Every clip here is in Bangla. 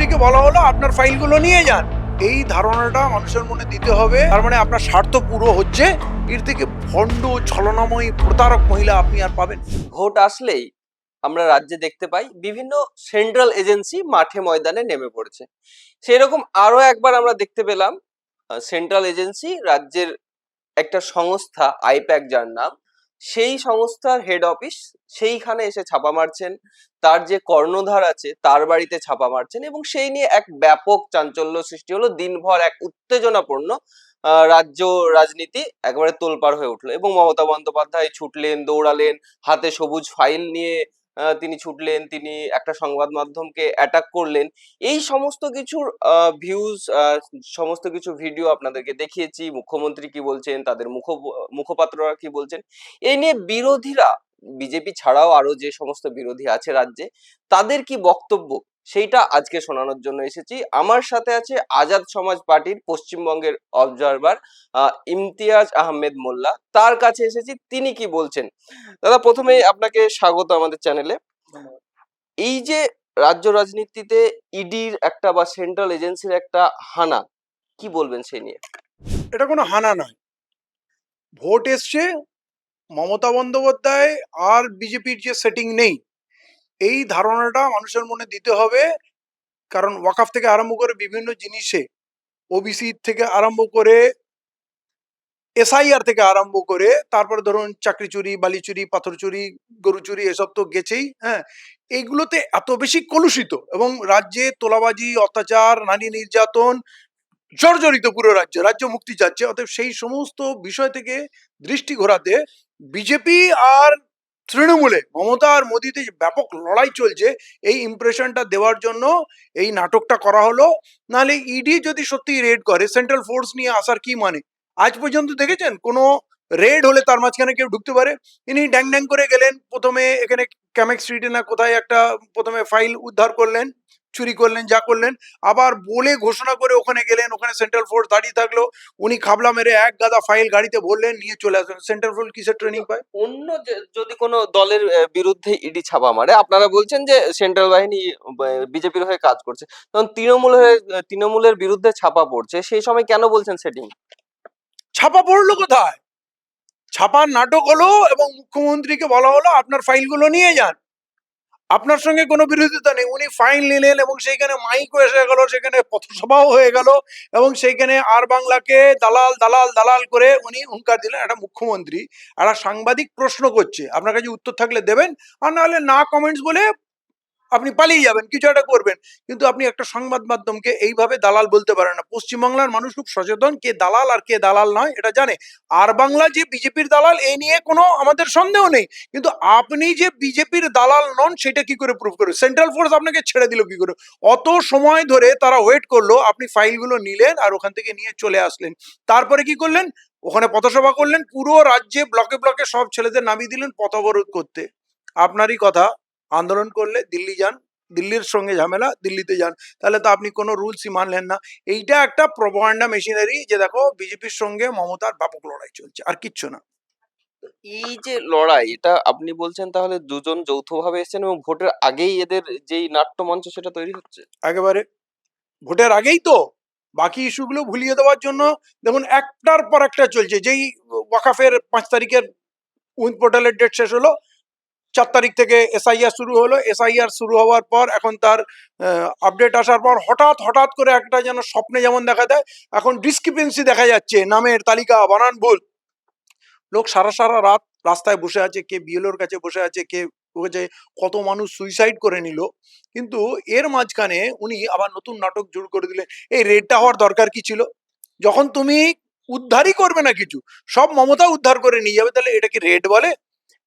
মুখ্যমন্ত্রীকে বলা হলো আপনার ফাইলগুলো নিয়ে যান। এই ধারণাটা মানুষের মনে দিতে হবে। তার মানে আপনার স্বার্থ পুরো হচ্ছে এর থেকে ভণ্ড, ছলনাময়ী, প্রতারক মহিলা আপনি আর পাবেন ভোট আসলেই আমরা রাজ্যে দেখতে পাই বিভিন্ন সেন্ট্রাল এজেন্সি মাঠে ময়দানে নেমে পড়েছে। সেরকম আরও একবার আমরা দেখতে পেলাম সেন্ট্রাল এজেন্সি রাজ্যের একটা সংস্থা, আইপ্যাক যার নাম সেই সংস্থার হেড অফিস সেইখানে এসে ছাপা মারছেন। তার যে কর্ণধার আছে, তার বাড়িতে ছাপা মারছেন এবং সেই নিয়ে এক ব্যাপক চাঞ্চল্য সৃষ্টি হলো। দিনভর এক উত্তেজনাপূর্ণ রাজ্য রাজনীতি একবারে তোলপাড় হয়ে উঠল এবং মমতা বন্দ্যোপাধ্যায় ছুটলেন, দৌড়ালেন, হাতে সবুজ ফাইল নিয়ে তিনি ছুটলেন, তিনি একটা সংবাদ মাধ্যমকে অ্যাটাক করলেন। এই সমস্ত কিছুর ভিউজ সমস্ত কিছু ভিডিও আপনাদেরকে দেখিয়েছি। মুখ্যমন্ত্রী কি বলছেন, তাদের মুখ, মুখপাত্ররা কি বলছেন এই নিয়ে বিরোধীরা, বিজেপি ছাড়াও আরও যে সমস্ত বিরোধী আছে রাজ্যে, তাদের কি বক্তব্য? সেইটা আজকে শোনানোর জন্য এসেছি। আমার সাথে আছে আজাদ সমাজ পার্টির পশ্চিমবঙ্গের অবজারভার ইমতিয়াজ আহমেদ মোল্লা। তার কাছে এসেছি তিনি কি বলছেন? দাদা প্রথমে আপনাকে স্বাগত আমাদের চ্যানেলে। এই যে রাজ্য রাজনীতিতে ইডির একটা বা সেন্ট্রাল এজেন্সির একটা হানা কি বলবেন সেই নিয়ে? এটা কোনো হানা নয়। ভোট এসছে মমতা বন্দ্যোপাধ্যায় আর বিজেপির যে সেটিং নেই এই ধারণাটা মানুষের মনে দিতে হবে। কারণ ওয়াকাফ থেকে আরম্ভ করে বিভিন্ন জিনিসে ওবিসি থেকে আরম্ভ করে এসআইআর থেকে আরম্ভ করে, তারপরে ধরুন চাকরি চুরি, বালি চুরি, পাথর চুরি, গরু চুরি, এসব তো গেছেই হ্যাঁ? এইগুলোতে এত বেশি কলুষিত এবং রাজ্যে তোলাবাজি, অত্যাচার, নারী নির্যাতন, জর্জরিত পুরো রাজ্য রাজ্য মুক্তি যাচ্ছে অতএব সেই সমস্ত বিষয় থেকে দৃষ্টি ঘোরাতে বিজেপি আর তৃণমূলে মমতা আর মোদীতে ব্যাপক লড়াই চলছে, এই ইমপ্রেশনটা দেওয়ার জন্য এই নাটকটা করা হলো। নাহলে ইডি যদি সত্যি রেড করে সেন্ট্রাল ফোর্স নিয়ে আসার কি মানে? আজ পর্যন্ত দেখেছেন? কোনো রেড হলে তার মাঝখানে কেউ ঢুকতে পারে? ইনি ড্যাং ড্যাং করে গেলেন, প্রথমে এখানে ক্যামেক স্ট্রিটে না কোথায় একটা, প্রথমে ফাইল উদ্ধার করলেন। চুরি করলেন যা করলেন আবার বলে ঘোষণা করে ওখানে গেলেন ওখানে সেন্ট্রাল ফোর্স দাঁড়িয়ে থাকল উনি খাবলা মেরে এক গাদা ফাইল গাড়িতে ভরলেন নিয়ে চলে আসলেন। সেন্ট্রাল ফোর্স কিসের ট্রেনিং পায়? অন্য যদি কোনো দলের বিরুদ্ধে ইডি ছাপা মারে আপনারা বলছেন যে সেন্ট্রাল বাহিনী বিজেপির হয়ে কাজ করছে। তখন তৃণমূল হয়ে তৃণমূলের বিরুদ্ধে ছাপা পড়ছে সেই সময় কেন বলছেন সেটিং ছাপা পড়ল কোথায়? ছাপার নাটক হলো এবং মুখ্যমন্ত্রীকে বলা হলো আপনার ফাইলগুলো নিয়ে যান। আপনার সঙ্গে কোনো বিরোধিতা নেই। উনি ফাইন নিলেন এবং সেইখানে মাইকও এসে গেল, সেখানে পথসভাও হয়ে গেল এবং সেইখানে আর বাংলাকে দালাল দালাল দালাল করে উনি হুঙ্কার দিলেন একটা মুখ্যমন্ত্রী। একটা সাংবাদিক প্রশ্ন করছে। আপনার কাছে উত্তর থাকলে দেবেন, আর নাহলে না কমেন্টস বলে আপনি পালিয়ে যাবেন, কিছু একটা করবেন। কিন্তু আপনি একটা সংবাদ মাধ্যমকে এইভাবে দালাল বলতে পারেন না। পশ্চিমবাংলার মানুষ খুব সচেতন, কে দালাল আর কে দালাল নয়, এটা জানে। আর বাংলা যে বিজেপির দালাল এই নিয়ে কোনো আমাদের সন্দেহ নেই। কিন্তু আপনি যে বিজেপির দালাল নন, সেটা কি করে প্রুভ করবে? সেন্ট্রাল ফোর্স আপনাকে ছেড়ে দিল কি করে? অত সময় ধরে তারা ওয়েট করল, আপনি ফাইলগুলো নিলেন আর ওখান থেকে নিয়ে চলে আসলেন। তারপরে কি করলেন? ওখানে পথসভা করলেন, পুরো রাজ্যে ব্লকে ব্লকে সব ছেলেদের নামিয়ে দিলেন পথ অবরোধ করতে। আপনারই কথা। আন্দোলন করলে দিল্লি যান দিল্লির সঙ্গে ঝামেলা দিল্লিতে যান। তাহলে তো আপনি কোনো রুলসই মানলেন না। এইটা একটা প্রভান্ডা মেশিনারি যে দেখো বিজেপির সঙ্গে মমতার ব্যাপক লড়াই চলছে আর কিচ্ছু না। এই যে লড়াই এটা আপনি বলছেন তাহলে দুজন যৌথভাবে এসেছেন এবং ভোটের আগেই এদের যেই নাট্যমঞ্চ সেটা তৈরি হচ্ছে? একেবারে। ভোটের আগেই তো। বাকি ইস্যুগুলো ভুলিয়ে দেওয়ার জন্য দেখুন একটার পর একটা চলছে। যেই ওয়াকাফের পাঁচ তারিখের উইন পোর্টালের ডেট শেষ হলো চার তারিখ থেকে এসআইআর শুরু হলো। এসআইআর শুরু হওয়ার পর এখন তার আপডেট আসার পর হঠাৎ হঠাৎ করে একটা যেন স্বপ্নে যেমন দেখা দেয়, এখন ডিসক্রিপেন্সি দেখা যাচ্ছে। নামের তালিকা, বানান ভুল। লোক সারা সারা রাত রাস্তায় বসে আছে, কে বিএলওর কাছে বসে আছে, কে বসে কত মানুষ সুইসাইড করে নিল। কিন্তু এর মাঝখানে উনি আবার নতুন নাটক জোর করে দিলেন। এই রেডটা হওয়ার দরকার কি ছিল? যখন তুমি উদ্ধারই করবে না কিছু, সব মমতা উদ্ধার করে নিয়ে যাবে, তাহলে এটা কি রেড বলে?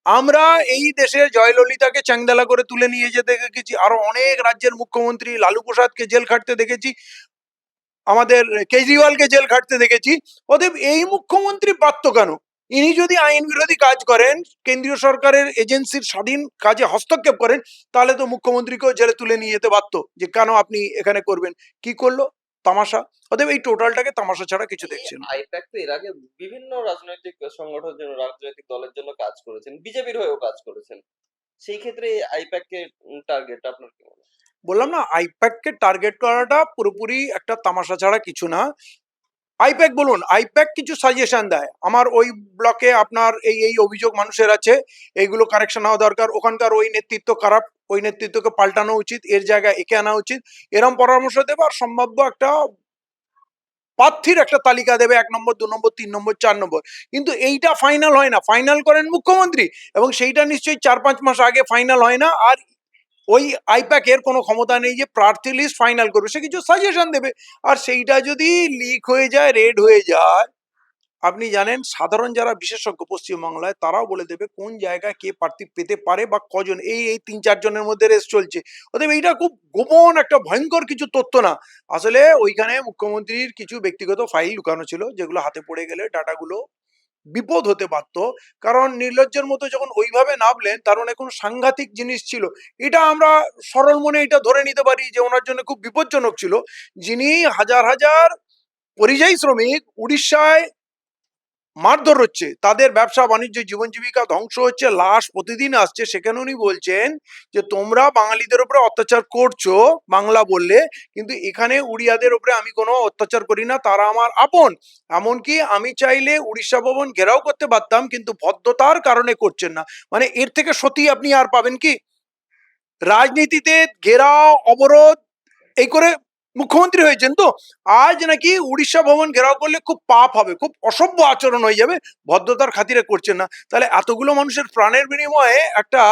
আমরা এই দেশের জয়ললিতাকে চ্যাংদালা করে তুলে নিয়ে যেতে দেখেছি, আরও অনেক রাজ্যের মুখ্যমন্ত্রী লালু প্রসাদকে জেল খাটতে দেখেছি, আমাদের কেজরিওয়ালকে জেল খাটতে দেখেছি। অতএব এই মুখ্যমন্ত্রী পারত কেন? ইনি যদি আইন বিরোধী কাজ করেন, কেন্দ্রীয় সরকারের এজেন্সির স্বাধীন কাজে হস্তক্ষেপ করেন, তাহলে তো মুখ্যমন্ত্রীকেও জেলে তুলে নিয়ে যেতে পারতো যে কেন আপনি এখানে করবেন? কি করল? তামাশা অতএব এই টোটালটাকে তামাশা ছাড়া কিছু দেখছেন আইপ্যাক তো এর আগে বিভিন্ন রাজনৈতিক সংগঠনের জন্য রাজনৈতিক দলের জন্য কাজ করেছেন বিজেপির হয়েও কাজ করেছেন সেই ক্ষেত্রে আইপ্যাক কে টার্গেট আপনার কি মনে হয়? বললাম না আইপ্যাককে টার্গেট করাটা পুরোপুরি একটা তামাশা ছাড়া কিছু না আইপ্যাক বলুন আইপ্যাক কিছু সাজেশন দেয়। আমার ওই ব্লকে আপনার এই এই অভিযোগ মানুষের আছে, এইগুলো কারেকশন হওয়া দরকার। ওখানকার ওই নেতৃত্ব খারাপ, ওই নেতৃত্বকে পাল্টানো উচিত, এর জায়গায় একে আনা উচিত। এরম পরামর্শ দেবে আর সম্ভাব্য একটা প্রার্থীর একটা তালিকা দেবে, এক নম্বর, দু নম্বর, তিন নম্বর, চার নম্বর। কিন্তু এইটা ফাইনাল হয় না। ফাইনাল করেন মুখ্যমন্ত্রী এবং সেইটা নিশ্চয়ই চার পাঁচ মাস আগে ফাইনাল হয় না। আর ওই আইপ্যাক এর কোনো ক্ষমতা নেই যে প্রার্থী লিস্ট ফাইনাল করবে, সে কিছু সাজেশন দেবে। আর সেইটা যদি লিক হয়ে যায় রেড হয়ে যায়, আপনি জানেন সাধারণ যারা বিশেষজ্ঞ পশ্চিমবাংলায়, তারাও বলে দেবে কোন জায়গায় কে প্রার্থী পেতে পারে বা কজন। এই এই তিন চারজনের মধ্যে রেস চলছে। অতএব এইটা খুব গোপন একটা ভয়ঙ্কর কিছু তথ্য না। আসলে ওইখানে মুখ্যমন্ত্রীর কিছু ব্যক্তিগত ফাইল লুকানো ছিল, যেগুলো হাতে পড়ে গেলে ডাটাগুলো বিপদ হতে পারতো। কারণ নির্লজ্জের মতো যখন ওইভাবে নামলেন, তার অনেক কোন সাংঘাতিক জিনিস ছিল। এটা আমরা সরল মনে এটা ধরে নিতে পারি যে ওনার জন্য খুব বিপজ্জনক ছিল। যিনি হাজার হাজার পরিযায়ী শ্রমিক উড়িষ্যায় মারধর হচ্ছে। তাদের ব্যবসা, বাণিজ্য জীবন জীবিকা ধ্বংস হচ্ছে, লাশ প্রতিদিন আসছে। সেখানে উনি বলছেন যে, তোমরা বাঙালিদের উপরে অত্যাচার করছ বাংলা বললে, কিন্তু এখানে উড়িয়াদের উপরে আমি কোনো অত্যাচার করি না, তারা আমার আপন। এমনকি আমি চাইলে উড়িষ্যা ভবন ঘেরাও করতে পারতাম, কিন্তু ভদ্রতার কারণে করছেন না। মানে এর থেকে সত্যি আপনি আর পাবেন কি? রাজনীতিতে ঘেরাও, অবরোধ, এই করে মুখ্যমন্ত্রী হয়েছেন তো, আজ নাকি উড়িষ্যা ভবন ঘেরাও করলে খুব পাপ হবে, খুব অসভ্য আচরণ হয়ে যাবে, ভদ্রতার খাতিরে করছেন না। তাহলে এতগুলো মানুষের প্রাণের বিনিময়ে একটা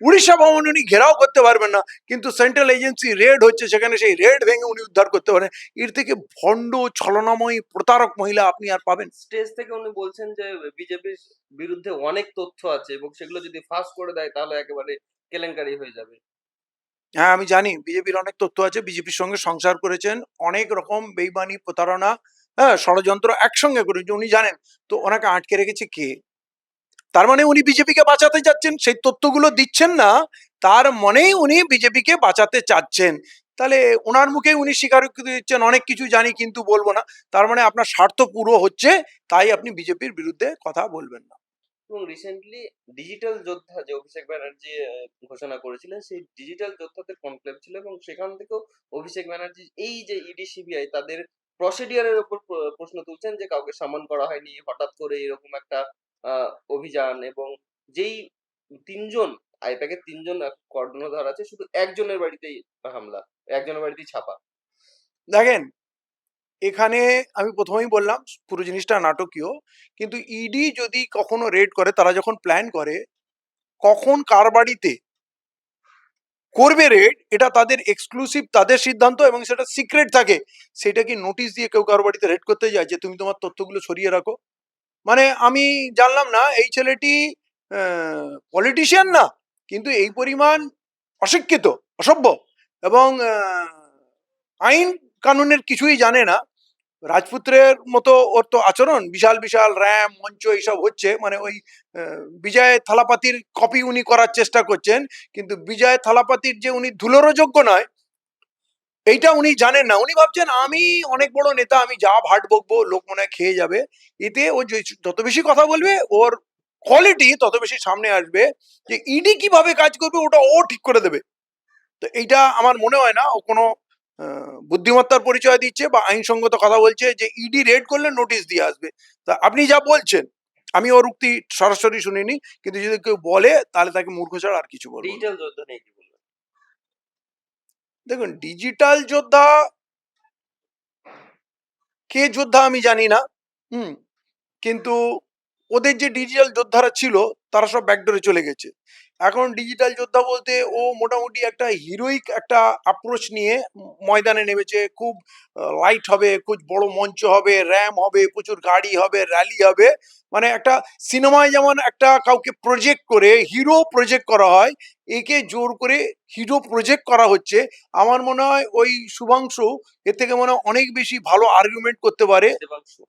উড়িষ্যা ভবন উনি ঘেরাও করতে পারবেন না, কিন্তু সেন্ট্রাল এজেন্সি রেড হচ্ছে, সেখানে সেই রেড ভেঙে উনি উদ্ধার করতে পারেন। এর থেকে ভণ্ড, ছলনাময়ী, প্রতারক মহিলা আপনি আর পাবেন। স্টেজ থেকে উনি বলছেন যে, বিজেপির বিরুদ্ধে অনেক তথ্য আছে এবং সেগুলো যদি ফাঁস করে দেয়, তাহলে একেবারে কেলেঙ্কারি হয়ে যাবে। হ্যাঁ আমি জানি বিজেপির অনেক তথ্য আছে। বিজেপির সঙ্গে সংসার করেছেন, অনেক রকম বেইমানি, প্রতারণা হ্যাঁ ষড়যন্ত্র একসঙ্গে করেছে উনি জানেন। তো ওনাকে আটকে রেখেছে কে? তার মানে উনি বিজেপিকে বাঁচাতে যাচ্ছেন, সেই তথ্যগুলো দিচ্ছেন না, তার মনেই উনি বিজেপিকে বাঁচাতে চাচ্ছেন। তাহলে ওনার মুখে উনি স্বীকারোক্তি দিচ্ছেন, অনেক কিছু জানি কিন্তু বলব না। তার মানে আপনার স্বার্থ পুরো হচ্ছে, তাই আপনি বিজেপির বিরুদ্ধে কথা বলবেন না। এবং রিসেন্টলি ডিজিটাল যোদ্ধা যে অভিষেক ব্যানার্জি ঘোষণা করেছিলেন, সেই ডিজিটাল যোদ্ধাদের কনক্লেভ ছিল এবং সেখান থেকেও অভিষেক ব্যানার্জি এই যে ইডি সিবিআই তাদের প্রসিডিয়ারের উপর প্র- প্রশ্ন তুলছেন যে কাউকে সামন করা হয়নি, হঠাৎ করে এরকম একটা অভিযান এবং যেই তিনজন আইপ্যাকের তিনজন কর্ণধার আছে, শুধু একজনের বাড়িতেই হামলা, একজনের বাড়িতেই ছাপা। দেখেন এখানে আমি প্রথমেই বললাম, পুরো জিনিসটা নাটকীয়। কিন্তু ইডি যদি কখনো রেড করে, তারা যখন প্ল্যান করে, কখন কার বাড়িতে করবে রেড এটা তাদের এক্সক্লুসিভ তাদের সিদ্ধান্ত এবং সেটা সিক্রেট থাকে। সেটা কি নোটিশ দিয়ে কেউ কারও বাড়িতে রেড করতে যায় যে, তুমি তোমার তথ্যগুলো সরিয়ে রাখো? মানে আমি জানলাম না, এই ছেলেটি পলিটিশিয়ান না, কিন্তু এই পরিমাণ অশিক্ষিত, অসভ্য এবং আইন কানুনের কিছুই জানে না। রাজপুত্রের মতো ওর তো আচরণ, বিশাল বিশাল র্যাম, মঞ্চ এইসব হচ্ছে। মানে ওই বিজয় থালাপাতির কপি উনি করার চেষ্টা করছেন, কিন্তু বিজয় থালাপাতির যে উনি ধুলোরও যোগ্য নয়, এইটা উনি জানেন না। উনি ভাবছেন, আমি অনেক বড় নেতা, আমি যা ভাট বকবো, লোক মনে খেয়ে যাবে। এতে ও যত বেশি কথা বলবে, ওর কোয়ালিটি তত বেশি সামনে আসবে যে, ইডি কীভাবে কাজ করবে, ওটা ও ঠিক করে দেবে। তো এইটা আমার মনে হয় না, ও কোনো বুদ্ধিমত্তার পরিচয় দিচ্ছে বা আইনসঙ্গত কথা বলছে যে ইডি রেড করলে নোটিশ দিয়ে আসবে। তা আপনি যা বলছেন আমি ওর উক্তি সরাসরি শুনিনি কিন্তু যদি কেউ বলে তাহলে তাকে মূর্খ ছাড়া আর কিছু বলব দেখুন ডিজিটাল যোদ্ধা কে যোদ্ধা আমি জানি না হুম কিন্তু ওদের যে ডিজিটাল যোদ্ধারা ছিল তারা সব ব্যাকডোরে চলে গেছে। এখন ডিজিটাল যোদ্ধা বলতে ও মোটামুটি একটা হিরোইক একটা অ্যাপ্রোচ নিয়ে ময়দানে নেমেছে। খুব লাইট হবে খুব বড় মঞ্চ হবে র্যাম হবে প্রচুর গাড়ি হবে র্যালি হবে। মানে একটা সিনেমায় যেমন একটা কাউকে প্রজেক্ট করে হিরো প্রজেক্ট করা হয় একে জোর করে হিরো প্রজেক্ট করা হচ্ছে। আমার মনে হয় ওই শুভাংশু এর থেকে মনে হয় অনেক বেশি ভালো আর্গুমেন্ট করতে পারে।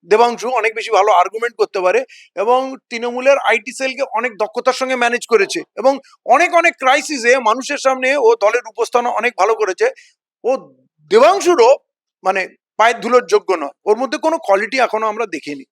দেবাংশু অনেক বেশি ভালো আর্গুমেন্ট করতে পারে। এবং তৃণমূলের আইটি সেলকে অনেক দক্ষতার সঙ্গে ম্যানেজ করেছে এবং অনেক অনেক ক্রাইসিসে মানুষের সামনে ও দলের উপস্থান অনেক ভালো করেছে। ও দেবাংশুরও মানে পায়ের ধুলোর যোগ্য নয়। ওর মধ্যে কোনো কোয়ালিটি এখনও আমরা দেখিনি।